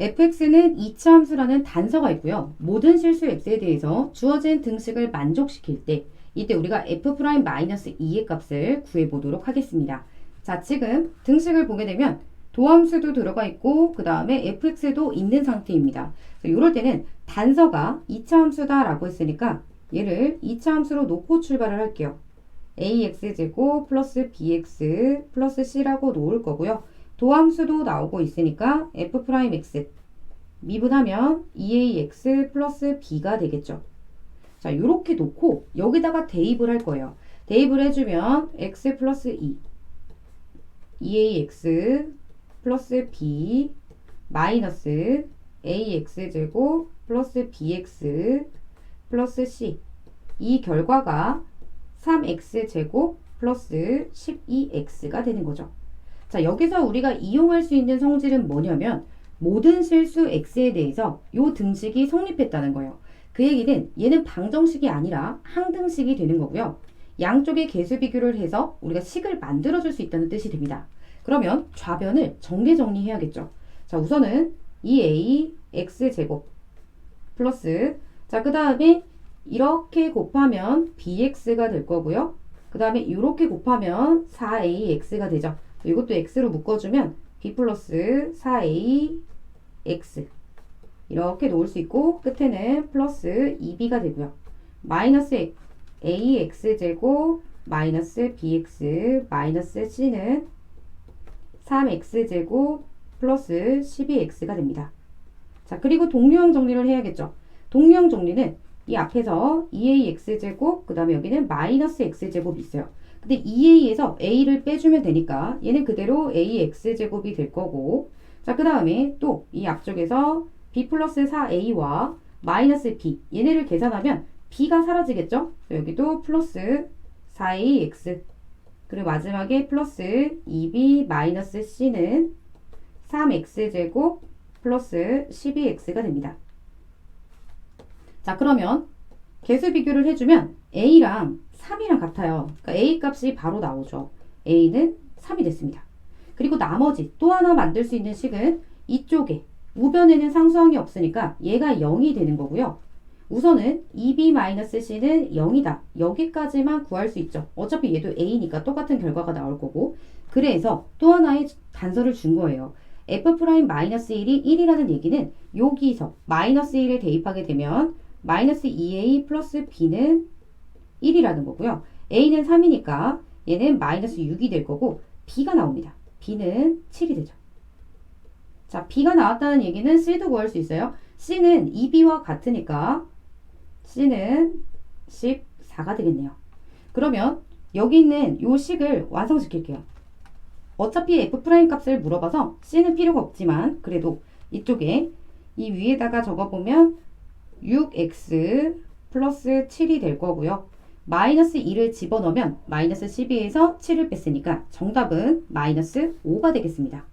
fx는 2차 함수라는 단서가 있고요. 모든 실수 x에 대해서 주어진 등식을 만족시킬 때 이때 우리가 f'-2의 값을 구해보도록 하겠습니다. 자, 지금 등식을 보게 되면 도함수도 들어가 있고 그 다음에 fx도 있는 상태입니다. 이럴 때는 단서가 2차 함수다라고 했으니까 얘를 2차 함수로 놓고 출발을 할게요. ax제곱 플러스 bx 플러스 c라고 놓을 거고요. 도함수도 나오고 있으니까 f'x 미분하면 2ax 플러스 b가 되겠죠. 자, 이렇게 놓고 여기다가 대입을 할 거예요. 대입을 해주면 x 플러스 2 2ax 플러스 b 마이너스 ax제곱 플러스 bx 플러스 c 이 결과가 3x제곱 플러스 12x가 되는 거죠. 자, 여기서 우리가 이용할 수 있는 성질은 뭐냐면 모든 실수 x에 대해서 요 등식이 성립했다는 거예요. 그 얘기는 얘는 방정식이 아니라 항등식이 되는 거고요. 양쪽의 개수 비교를 해서 우리가 식을 만들어줄 수 있다는 뜻이 됩니다. 그러면 좌변을 정리 정리해야겠죠. 자, 우선은 2a x제곱 플러스 자, 그 다음에 이렇게 곱하면 bx가 될 거고요. 그 다음에 이렇게 곱하면 4ax가 되죠. 이것도 x로 묶어주면 b 플러스 4ax 이렇게 놓을 수 있고 끝에는 플러스 2b가 되고요. 마이너스 ax제곱 마이너스 bx 마이너스 c는 3x제곱 플러스 12x가 됩니다. 자 그리고 동류형 정리를 해야겠죠. 동류형 정리는 이 앞에서 2ax제곱 그 다음에 여기는 마이너스 x제곱이 있어요. 근데 2a에서 a를 빼주면 되니까 얘는 그대로 ax제곱이 될 거고 자 그 다음에 또 이 앞쪽에서 b 플러스 4a와 마이너스 b 얘네를 계산하면 b가 사라지겠죠? 여기도 플러스 4ax 그리고 마지막에 플러스 2b 마이너스 c는 3x제곱 플러스 12x가 됩니다. 자 그러면 개수 비교를 해주면 a랑 3이랑 같아요. 그러니까 a 값이 바로 나오죠. a는 3이 됐습니다. 그리고 나머지 또 하나 만들 수 있는 식은 이쪽에 우변에는 상수항이 없으니까 얘가 0이 되는 거고요. 우선은 2b-c는 0이다. 여기까지만 구할 수 있죠. 어차피 얘도 a니까 똑같은 결과가 나올 거고. 그래서 또 하나의 단서를 준 거예요. f'-1이 1이라는 얘기는 여기서 마이너스 1을 대입하게 되면 마이너스 2a 플러스 b는 1이라는 거고요. a는 3이니까 얘는 마이너스 6이 될 거고 b가 나옵니다. b는 7이 되죠. 자, b가 나왔다는 얘기는 c도 구할 수 있어요. c는 2b와 같으니까 c는 14가 되겠네요. 그러면 여기 있는 요 식을 완성시킬게요. 어차피 f 프라임 값을 물어봐서 c는 필요가 없지만 그래도 이쪽에 이 위에다가 적어보면 6x 플러스 7이 될 거고요. 마이너스 2를 집어넣으면 마이너스 12에서 7을 뺐으니까 정답은 마이너스 5가 되겠습니다.